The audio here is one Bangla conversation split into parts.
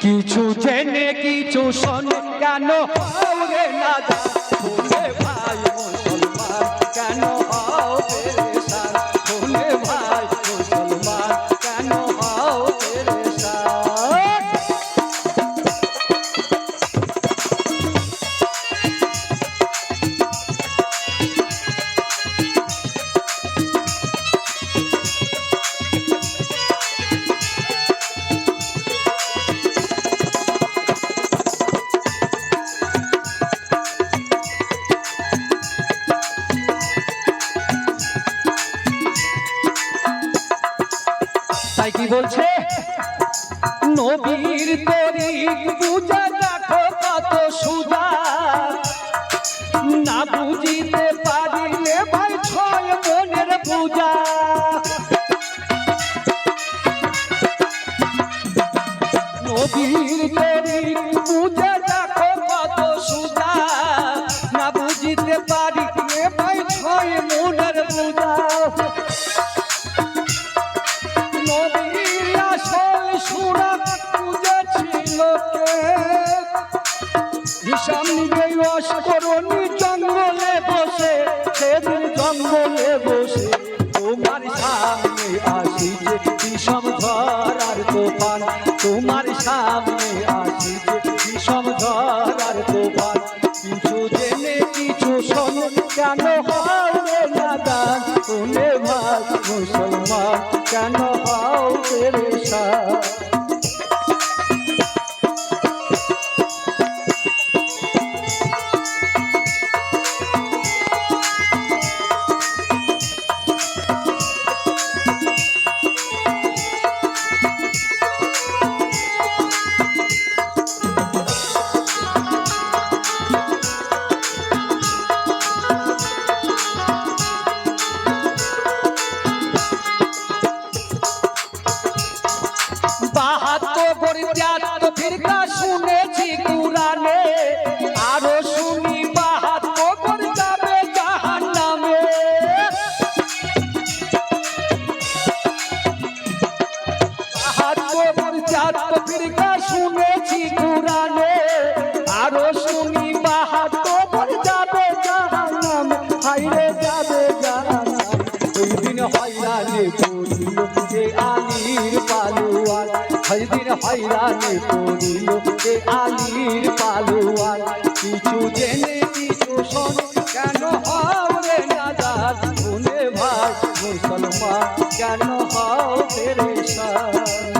কিছু জেনে কিছু শোনে কেন? হও বলছে, নবীর তরি পূজা রাখো কত সুদা। না বুঝিতে পারিলে ভাই ছয় মনের পূজা। নবীর তরি শুনে ভাই মুসলমান কেন হও পেরেশান? ফিরকা শুনেছি কুরানে আরও শুনি বাহাত্তর করে যাবে জাহান নামে হাইরে যাবে জাহান নামে ওই দিন হয়রানি করিল যে আলির পালুয়াল কিছু জেনে, কিছু শোন, কেন হবে নাদার শুনে ভাই মুসলমান, কেন হও পেরেশান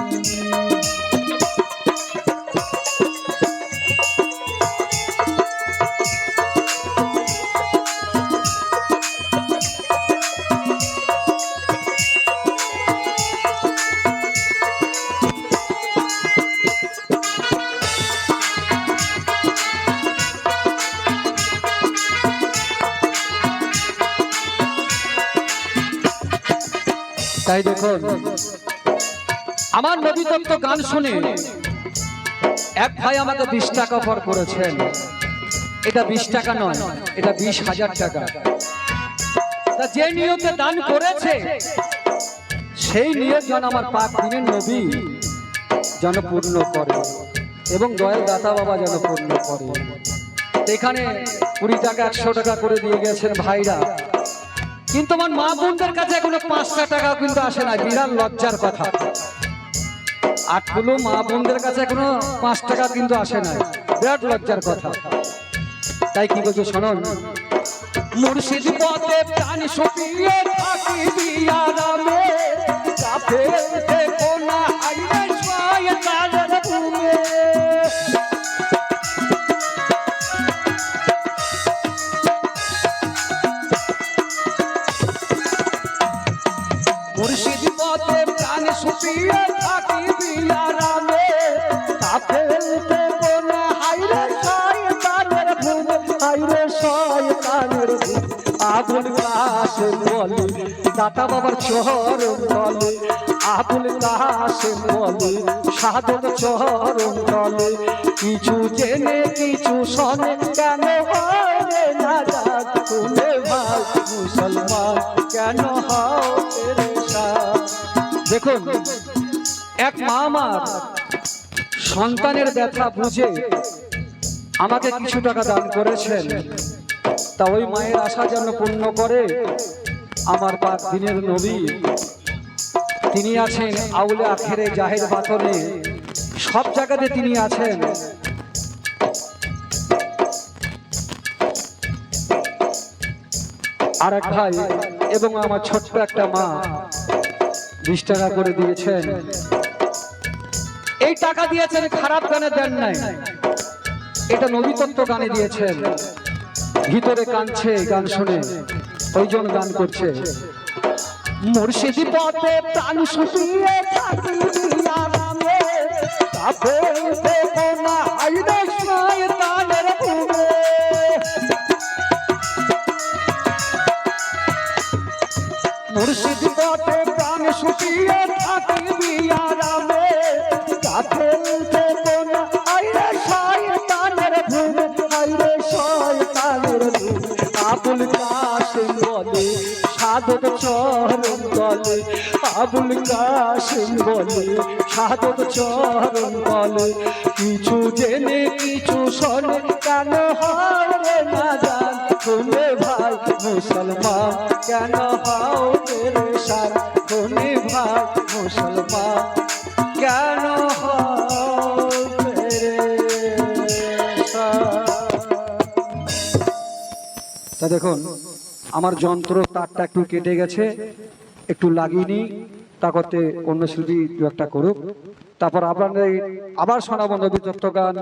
তাই দেখুন, আমার নবী তত্ত্ব গান শুনে এক ভাই আমাকে বিশ টাকা অফার করেছেন। এটা বিশ টাকা নয়, এটা বিশ হাজার টাকা। তা যে নিয়তে দান করেছে, সেই নিয়ত যেন আমার পাক দিনের নবী যেন পূর্ণ করে এবং দয়াল দাতা বাবা যেন পূর্ণ করে। এখানে কুড়ি টাকা, একশো টাকা করে দিয়ে গেছেন ভাইরা। কিন্তু আমার মা বোনদের কাছে এখনও পাঁচটা টাকা কিন্তু আসে না, বিরাট লজ্জার কথা। আটগুলো মা বোনদের কাছে এখনও পাঁচ টাকা কিন্তু আসে না, বিরাট লজ্জার কথা। তাই কি বলছো, শোনো? মুর্শিদ পথে প্রাণ সপিয়ে থাকি বিয়ারামে কাফে দেখো মুর্শিদ পথে প্রাণ সুপিয়ে থাকি বিয়ারামে কাফেলতে বলে হাইরে শয়তানের ঘুম হাইরে শয়তানের ঘুম। আবুল কাসেম বলে, দাতা বাবার চরণ বলে আবুল কাসেম বলে, সাধক চরণ বলে কিছু জেনে, কিছু শোনে, কেন হয় না রাত শুনে ভাই মুসলমান, কেন পেরেশান দেখুন, এক মা আমার সন্তানের ব্যথা বুঝে আমাকে কিছু টাকা দান করেছেন। তা ওই মায়ের আশা যেন পূর্ণ করে আমার পাক দিনের নবী। তিনি আছেন আউলে আখেরে জাহের বাতনে, সব জায়গাতে তিনি আছেন। আর এক ভাই এবং আমার ছোট্ট একটা মা বিশ টাকা করে দিয়েছেন। এই টাকা দিয়েছেন, খারাপ গানে দেন নাই। এটা নবীতত্ত্ব গানে দিয়েছেন। ভিতরে কাঁদছে গান শুনে। ওইজন গান করছে? মুর্শিদি পথে প্রাণ শুকিয়ে থাকি আরামে। সাধক চরণ বলে, আবুল কাসিম বলে, সাধক চরণ বলে। কিছু জেনে, কিছু শোনে, কেন হারে না জান? শুনে ভাই, মুসলমান, কেন হাও পেরেশান শুনে ভাই, মুসলমান, কেন হাও পেরেশান তা দেখুন আমার যন্ত্র তারটা একটু কেটে গেছে, একটু লাগিয়ে নিই তা করতে অন্য শিল্পী একটা করুক। তারপর আপনাদের আবার শোনাবো নবী গান